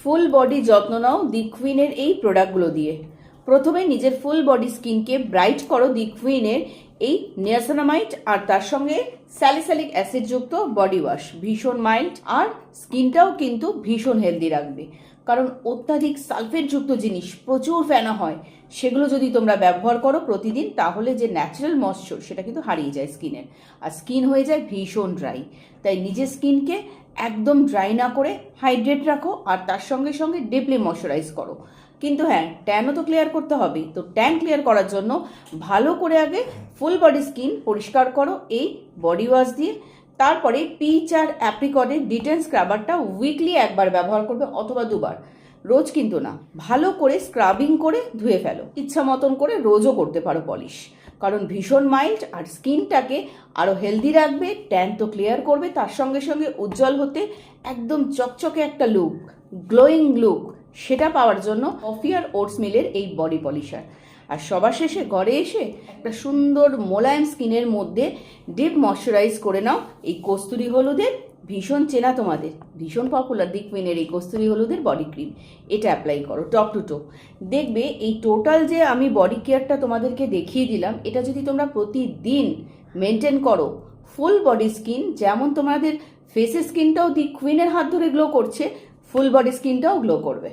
Full body যত্ন নাও দি কুইনের এই প্রোডাক্টগুলো দিয়ে। প্রথমে নিজের ফুল বডি স্কিনকে ব্রাইট করো দি কুইনের এই নিয়াসোনামাইট আর তার সঙ্গে স্যালিসালিক অ্যাসিড যুক্ত বডি ওয়াশ। ভীষণ মাইল্ড আর স্কিনটাও কিন্তু ভীষণ হেলদি রাখবে। কারণ অত্যাধিক সালফেটযুক্ত জিনিস প্রচুর ফেনা হয়, সেগুলো যদি তোমরা ব্যবহার করো প্রতিদিন, তাহলে যে ন্যাচারাল ময়শ্চার সেটা কিন্তু হারিয়ে যায় স্কিনের। আর স্কিন হয়ে যায় ভীষণ ড্রাই তাই নিজের স্কিনকে একদম ড্রাই না করে হাইড্রেট রাখো আর তার সঙ্গে সঙ্গে ডিপলি ময়শ্চারাইজ করো। কিন্তু হ্যাঁ ট্যানও তো ক্লিয়ার করতে হবে তো ট্যান ক্লিয়ার করার জন্য ভালো করে আগে ফুল বডি স্কিন পরিষ্কার করো, এই বডি ওয়াশ দিয়ে। তারপরে পিচ আর অ্যাপ্রিকটের ডিটেন স্ক্রাবারটা উইকলি একবার ব্যবহার করবে অথবা দুবার। রোজ কিন্তু না, ভালো করে স্ক্রাবিং করে ধুয়ে ফেলো। ইচ্ছা মতন করে রোজও করতে পারো পলিশ কারণ ভীষণ মাইল্ড আর স্কিনটাকে আরও হেলদি রাখবে ট্যান তো ক্লিয়ার করবে, তার সঙ্গে সঙ্গে উজ্জ্বল হতে একদম চকচকে একটা লুক গ্লোয়িং লুক সেটা পাওয়ার জন্য কফি আর ওটস মিলের এই বডি পলিশার আর সবার শেষে ঘরে এসে একটা সুন্দর মোলায়েম স্কিনের মধ্যে ডিপ ময়শ্চারাইজ করে নাও। এই কস্তুরি হলুদের ভীষণ চেনা তোমাদের, ভীষণ পপুলার দিকমিনের এই কস্তুরি হলুদের বডি ক্রিম এটা অ্যাপ্লাই করো টপ টু টো দেখবে এই টোটাল যে আমি বডি কেয়ারটা তোমাদেরকে দেখিয়ে দিলাম, এটা যদি তোমরা প্রতিদিন মেনটেন করো ফুল বডি স্কিন যেমন তোমাদের ফেসের স্কিনটাও দি কুইনের হাত ধরে গ্লো করছে ফুল বডি স্কিনটাও গ্লো করবে।